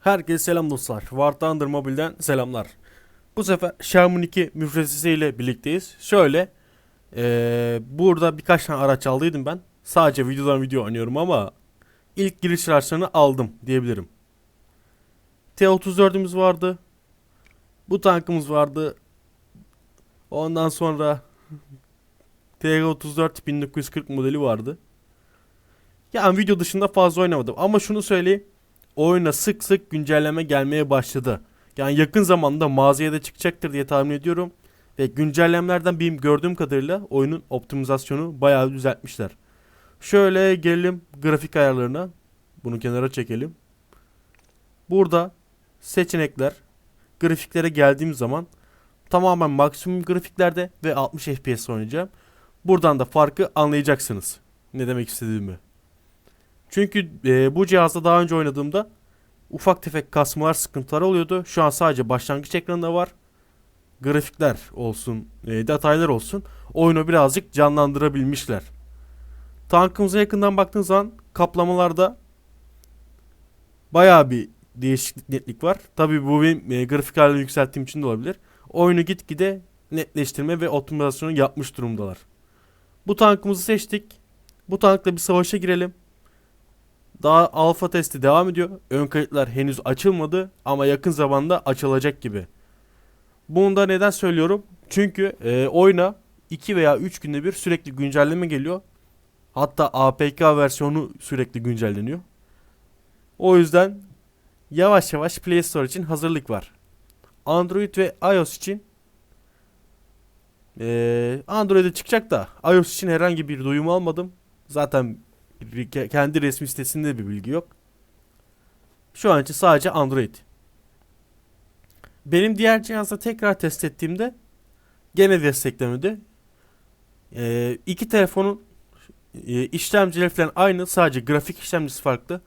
Herkese selam dostlar. War Thunder Mobile'den selamlar. Bu sefer Xiaomi 2 müfrezesi ile birlikteyiz. Şöyle eee, burada birkaç tane araç aldıydım ben. Sadece videodan video oynuyorum ama ilk giriş araçlarını aldım diyebilirim. T34'ümüz vardı. Bu tankımız vardı. Ondan sonra T34 1940 modeli vardı. Yani video dışında fazla oynamadım ama şunu söyleyeyim oyuna sık sık güncelleme gelmeye başladı. Yani yakın zamanda mağazaya da çıkacaktır diye tahmin ediyorum. Ve güncellemelerden benim gördüğüm kadarıyla oyunun optimizasyonu bayağı düzeltmişler. Şöyle gelelim grafik ayarlarına. Bunu kenara çekelim. Burada seçenekler grafiklere geldiğim zaman tamamen maksimum grafiklerde ve 60 FPS oynayacağım. Buradan da farkı anlayacaksınız. Ne demek istediğimi. Çünkü e, bu cihazda daha önce oynadığımda ufak tefek kasmalar sıkıntılar oluyordu. Şu an sadece başlangıç ekranında var. Grafikler olsun, e, detaylar olsun. Oyunu birazcık canlandırabilmişler. Tankımıza yakından baktığın zaman kaplamalarda bayağı bir değişiklik netlik var. Tabii bu benim e, grafik halini yükselttiğim için de olabilir. Oyunu gitgide netleştirme ve optimizasyonu yapmış durumdalar. Bu tankımızı seçtik. Bu tankla bir savaşa girelim. Daha alfa testi devam ediyor. Ön kayıtlar henüz açılmadı ama yakın zamanda açılacak gibi. Bunu da neden söylüyorum? Çünkü e, oyuna 2 veya 3 günde bir sürekli güncelleme geliyor. Hatta APK versiyonu sürekli güncelleniyor. O yüzden yavaş yavaş Play Store için hazırlık var. Android ve iOS için e, Android'e çıkacak da iOS için herhangi bir duyum almadım. Zaten ke- kendi resmi sitesinde bir bilgi yok. Şu an için sadece Android. Benim diğer cihazda tekrar test ettiğimde gene desteklemedi. Ee, iki telefonun e, işlemcileri falan aynı sadece grafik işlemcisi farklı.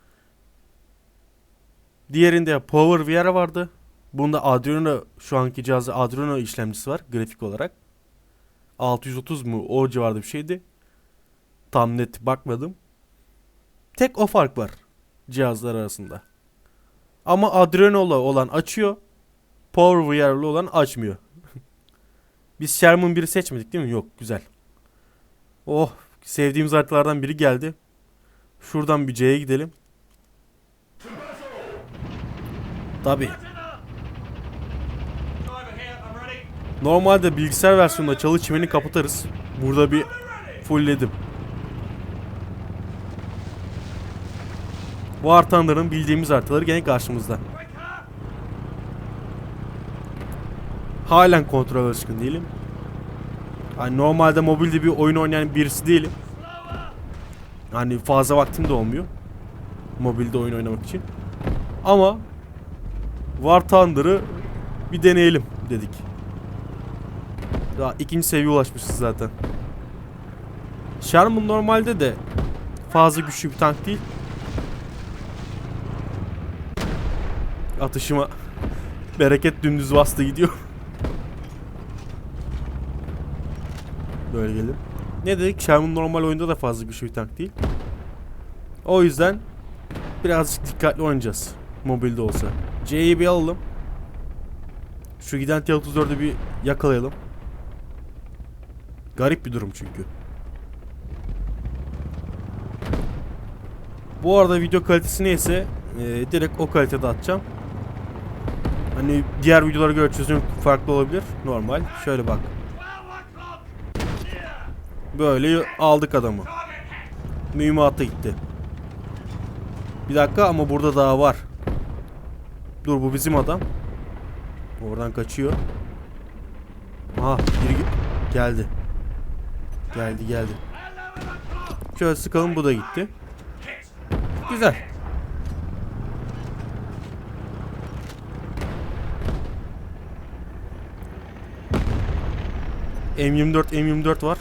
Diğerinde Power VR vardı. Bunda Adreno şu anki cihazda Adreno işlemcisi var grafik olarak. 630 mu o civarda bir şeydi. Tam net bakmadım. Tek o fark var cihazlar arasında. Ama Adreno'la olan açıyor. Power VR'lı olan açmıyor. Biz Sherman biri seçmedik değil mi? Yok güzel. Oh sevdiğimiz haritalardan biri geldi. Şuradan bir C'ye gidelim. Tabi. Normalde bilgisayar versiyonunda çalı çimeni kapatarız. Burada bir fullledim. War Thunder'ın bildiğimiz haritaları gene karşımızda. Halen kontrol alışkın değilim. Hani normalde mobilde bir oyun oynayan birisi değilim. Hani fazla vaktim de olmuyor. Mobilde oyun oynamak için. Ama War Thunder'ı bir deneyelim dedik. Daha ikinci seviye ulaşmışız zaten. Sherman normalde de fazla güçlü bir tank değil. Atışıma bereket dümdüz bastı gidiyor. Böyle gelir. Ne dedik? Sherman normal oyunda da fazla güçlü bir tank değil. O yüzden birazcık dikkatli oynayacağız. Mobilde olsa. C'yi bir alalım. Şu giden T-34'ü bir yakalayalım. Garip bir durum çünkü. Bu arada video kalitesi neyse e, direkt o kalitede atacağım. Hani diğer videolara göre çözüm farklı olabilir. Normal. Şöyle bak. Böyle aldık adamı. Mühimmata gitti. Bir dakika ama burada daha var. Dur bu bizim adam. Oradan kaçıyor. Aha biri ge- geldi. Geldi geldi. Şöyle sıkalım bu da gitti. Güzel. M24 M24 var.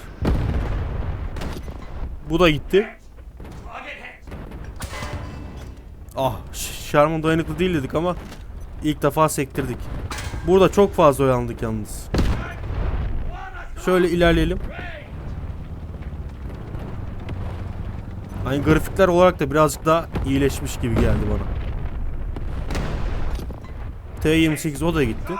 Bu da gitti. Ah, Sherman dayanıklı değil dedik ama ilk defa sektirdik. Burada çok fazla oyalandık yalnız. Şöyle ilerleyelim. Hani grafikler olarak da birazcık daha iyileşmiş gibi geldi bana. T28 o da gitti.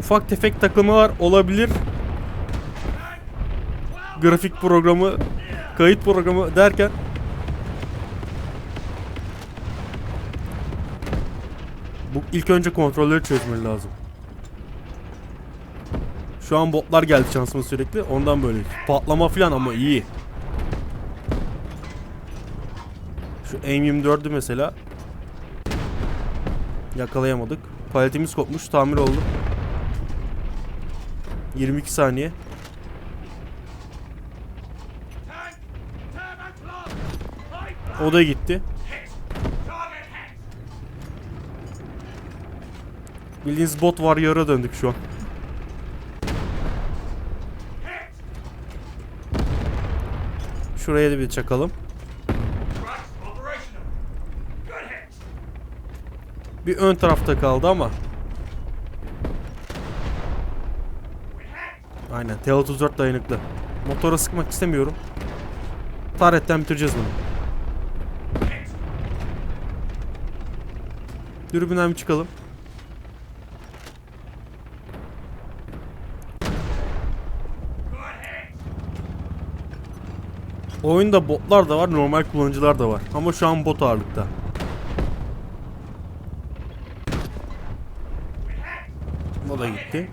Ufak tefek takılmalar olabilir. Grafik programı, kayıt programı derken Bu ilk önce kontrolleri çözmeli lazım. Şu an botlar geldi şansıma sürekli. Ondan böyle. Patlama falan ama iyi. Şu M24'ü mesela yakalayamadık. Paletimiz kopmuş. Tamir oldu. 22 saniye. O da gitti. Bildiğiniz bot var yara döndük şu an. Şuraya da bir çakalım. Bir ön tarafta kaldı ama. Aynen T-34 dayanıklı. Motora sıkmak istemiyorum. Taretten bitireceğiz bunu. Dürbünden bir çıkalım. Oyunda botlar da var, normal kullanıcılar da var. Ama şu an bot ağırlıkta. O da gitti.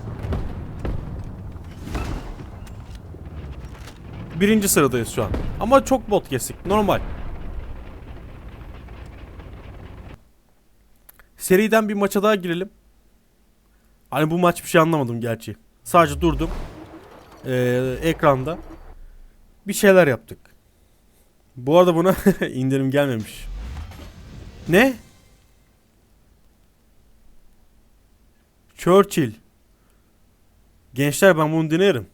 Birinci sıradayız şu an. Ama çok bot kesik. Normal. Seriden bir maça daha girelim. Hani bu maç bir şey anlamadım gerçi. Sadece durdum. Ee, ekranda. Bir şeyler yaptık. Bu arada buna indirim gelmemiş. Ne? Churchill. Gençler ben bunu dinlerim.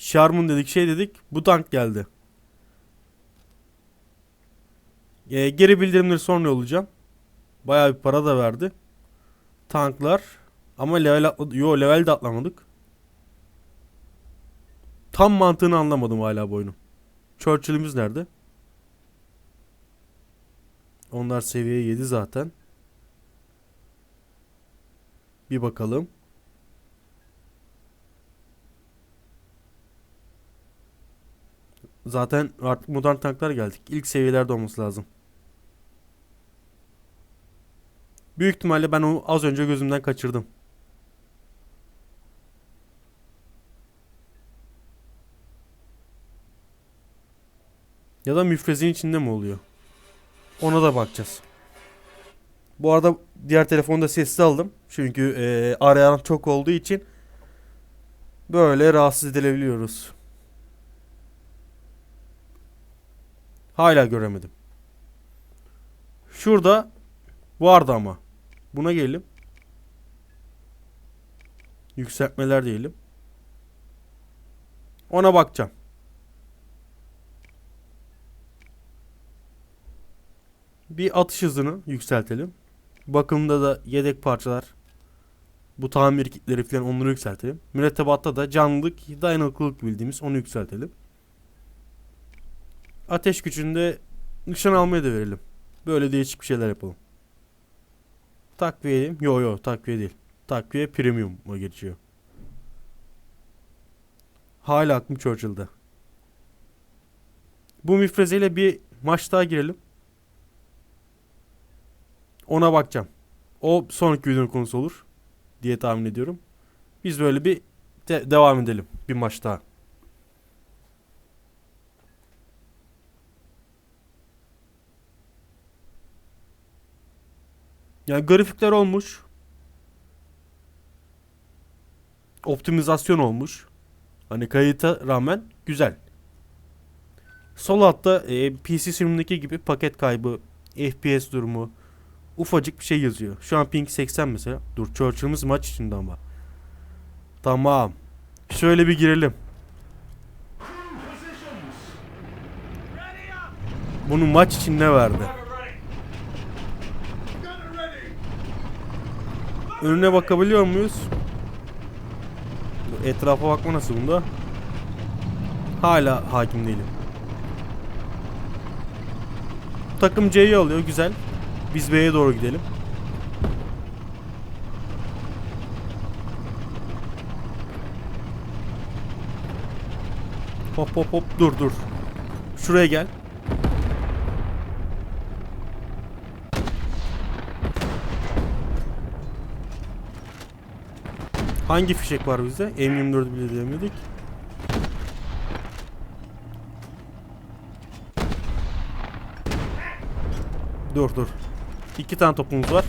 Sharmun dedik şey dedik. Bu tank geldi. Ee, geri bildirimleri sonra yollayacağım. Bayağı bir para da verdi. Tanklar. Ama level atladı. Yo level de atlamadık. Tam mantığını anlamadım hala bu oyunun. Churchill'imiz nerede? Onlar seviye 7 zaten. Bir bakalım. Zaten artık modern tanklar geldik. İlk seviyelerde olması lazım. Büyük ihtimalle ben onu az önce gözümden kaçırdım. Ya da müfrezin içinde mi oluyor? Ona da bakacağız. Bu arada diğer telefonu da sessiz aldım. Çünkü e, arayan çok olduğu için böyle rahatsız edilebiliyoruz. Hala göremedim. Şurada vardı ama. Buna gelelim. Yükseltmeler diyelim. Ona bakacağım. Bir atış hızını yükseltelim. Bakımda da yedek parçalar, bu tamir kitleri falan onları yükseltelim. Mürettebatta da canlılık, dayanıklılık bildiğimiz onu yükseltelim. Ateş gücünde nişan almaya da verelim. Böyle değişik bir şeyler yapalım. Takviye. Yo yo takviye değil. Takviye premium o geçiyor. Hala aklım Churchill'da. Bu müfrezeyle bir maç daha girelim. Ona bakacağım. O sonraki videonun konusu olur diye tahmin ediyorum. Biz böyle bir de- devam edelim bir maç daha. Yani grafikler olmuş. Optimizasyon olmuş. Hani kayıta rağmen güzel. Sol altta e, PC sürümündeki gibi paket kaybı, FPS durumu, ufacık bir şey yazıyor. Şu an ping 80 mesela. Dur Churchill'ımız maç içinde ama. Tamam. Şöyle bir girelim. Bunu maç için ne verdi? Önüne bakabiliyor muyuz? Etrafa bakma nasıl bunda? Hala hakim değilim. takım C'yi alıyor. Güzel. Biz B'ye doğru gidelim. Hop hop hop dur dur. Şuraya gel. Hangi fişek var bizde? M24 bile diyemedik. Dur dur. İki tane topumuz var.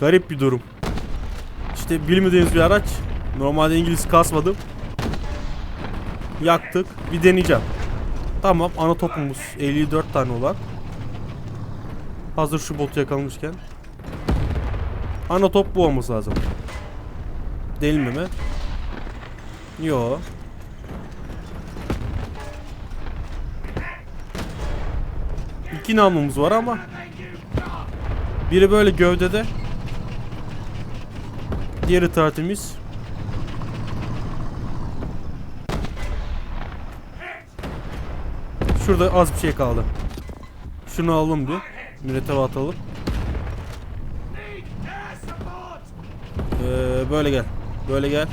Garip bir durum. İşte bilmediğimiz bir araç. Normalde İngiliz kasmadım. Yaktık. Bir deneyeceğim. Tamam ana topumuz 54 tane olan. Hazır şu botu yakalamışken. Ana top bu olması lazım. Değil mi mi? Yo. İki namlumuz var ama biri böyle gövdede Diğeri tertemiz. Şurada az bir şey kaldı. Şunu alalım bir. Mürettebe atalım. Ee, böyle gel. Böyle gel.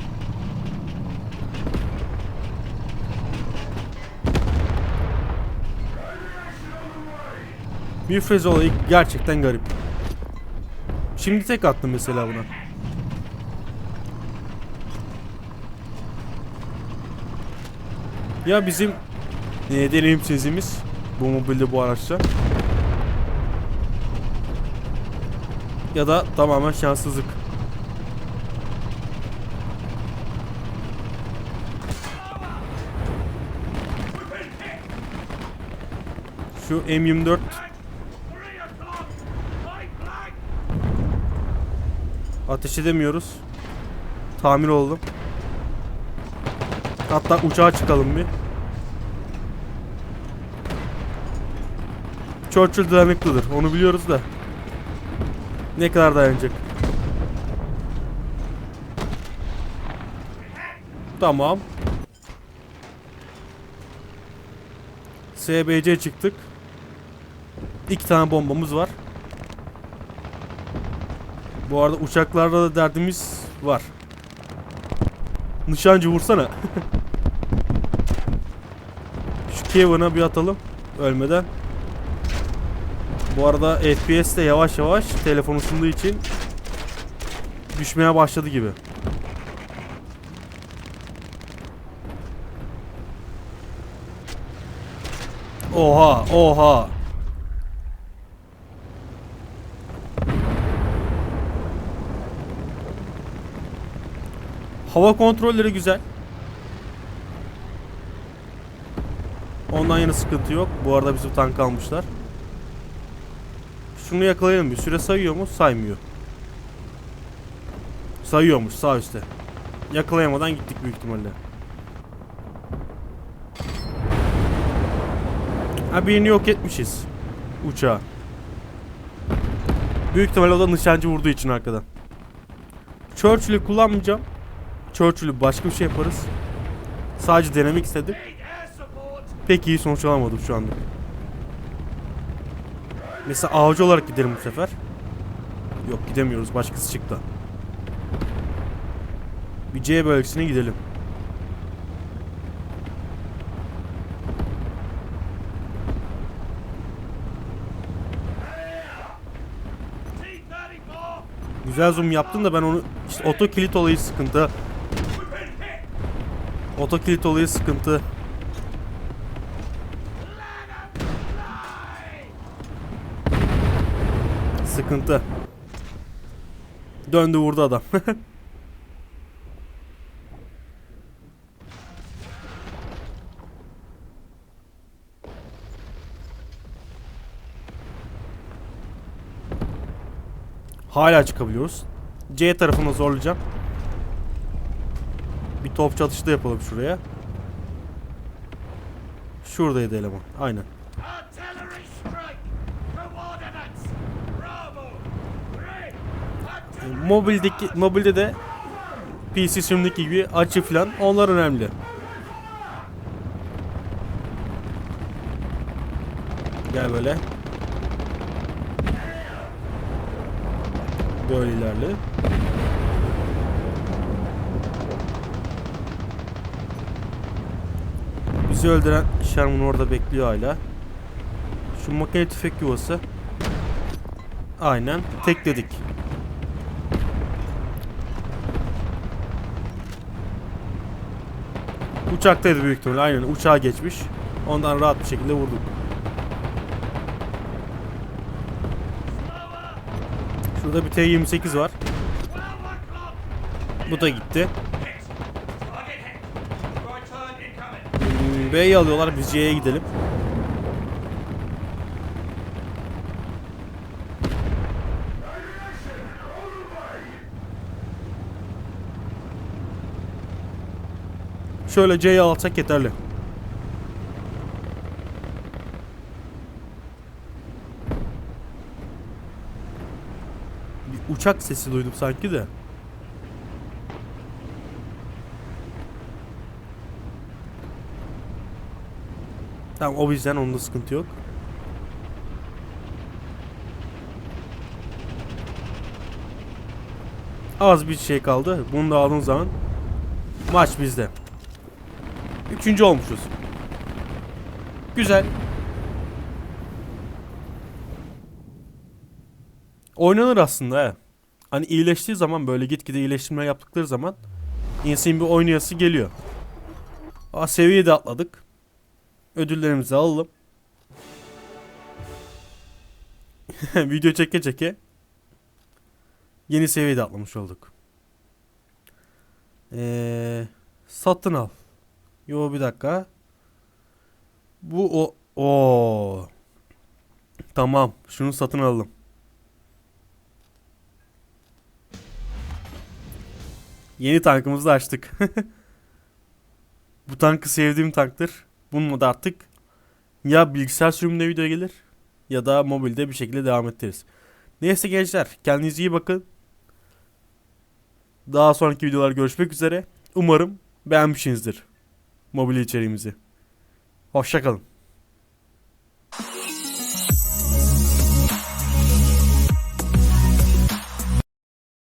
Müfrez olayı gerçekten garip. Şimdi tek attım mesela buna. Ya bizim e, deneyimsizliğimiz bu mobilde bu araçta. Ya da tamamen şanssızlık. Şu M24 ateş edemiyoruz. Tamir oldum. Hatta uçağa çıkalım bir. Churchill dayanıklıdır. Onu biliyoruz da. Ne kadar dayanacak? Tamam. SBC çıktık. İki tane bombamız var. Bu arada uçaklarda da derdimiz var. Nişancı vursana. Şu Kevin'a bir atalım. Ölmeden. Bu arada FPS de yavaş yavaş telefon ısındığı için düşmeye başladı gibi. Oha, oha. Hava kontrolleri güzel. Ondan yana sıkıntı yok. Bu arada bizim tank almışlar. Şunu yakalayalım bir. Süre sayıyor mu? Saymıyor. Sayıyormuş sağ üstte. Yakalayamadan gittik büyük ihtimalle. Ha birini yok etmişiz. Uçağı. Büyük ihtimalle o da nişancı vurduğu için arkadan. Churchill'i kullanmayacağım. Churchill'i başka bir şey yaparız. Sadece denemek istedim. Pek iyi sonuç alamadım şu anda. Mesela avcı olarak gidelim bu sefer. Yok gidemiyoruz. Başkası çıktı. Bir C bölgesine gidelim. Güzel zoom yaptın da ben onu işte oto kilit olayı sıkıntı. Oto kilit olayı sıkıntı. Sıkıntı. Döndü vurdu adam. Hala çıkabiliyoruz. C tarafını zorlayacağım. Bir top çatışı da yapalım şuraya. Şuradaydı eleman. Aynen. Mobildeki, mobilde de PC sürümdeki gibi açı falan onlar önemli. Gel böyle. Böyle ilerle. Bizi öldüren Sherman orada bekliyor hala. Şu makine tüfek yuvası. Aynen. Tekledik. Uçaktaydı büyük ihtimalle. Aynen uçağa geçmiş. Ondan rahat bir şekilde vurduk. Şurada bir T-28 var. Bu da gitti. B'yi alıyorlar. Biz C'ye gidelim. Şöyle C'yi alsak yeterli. Bir uçak sesi duydum sanki de. Tamam o bizden onda sıkıntı yok. Az bir şey kaldı. Bunu da aldığın zaman maç bizde. Üçüncü olmuşuz. Güzel. Oynanır aslında he. Hani iyileştiği zaman böyle gitgide iyileştirme yaptıkları zaman insanın bir oynayası geliyor. Aa seviyeyi de atladık. Ödüllerimizi alalım. Video çeke çeke yeni seviyede atlamış olduk. Ee, satın al. Yo bir dakika. Bu o o. Tamam, şunu satın alalım. Yeni tankımızı açtık. Bu tankı sevdiğim tanktır. Bununla da artık ya bilgisayar sürümünde video gelir ya da mobilde bir şekilde devam ettiririz. Neyse gençler kendinize iyi bakın. Daha sonraki videolar görüşmek üzere. Umarım beğenmişsinizdir mobil içeriğimizi. Hoşçakalın.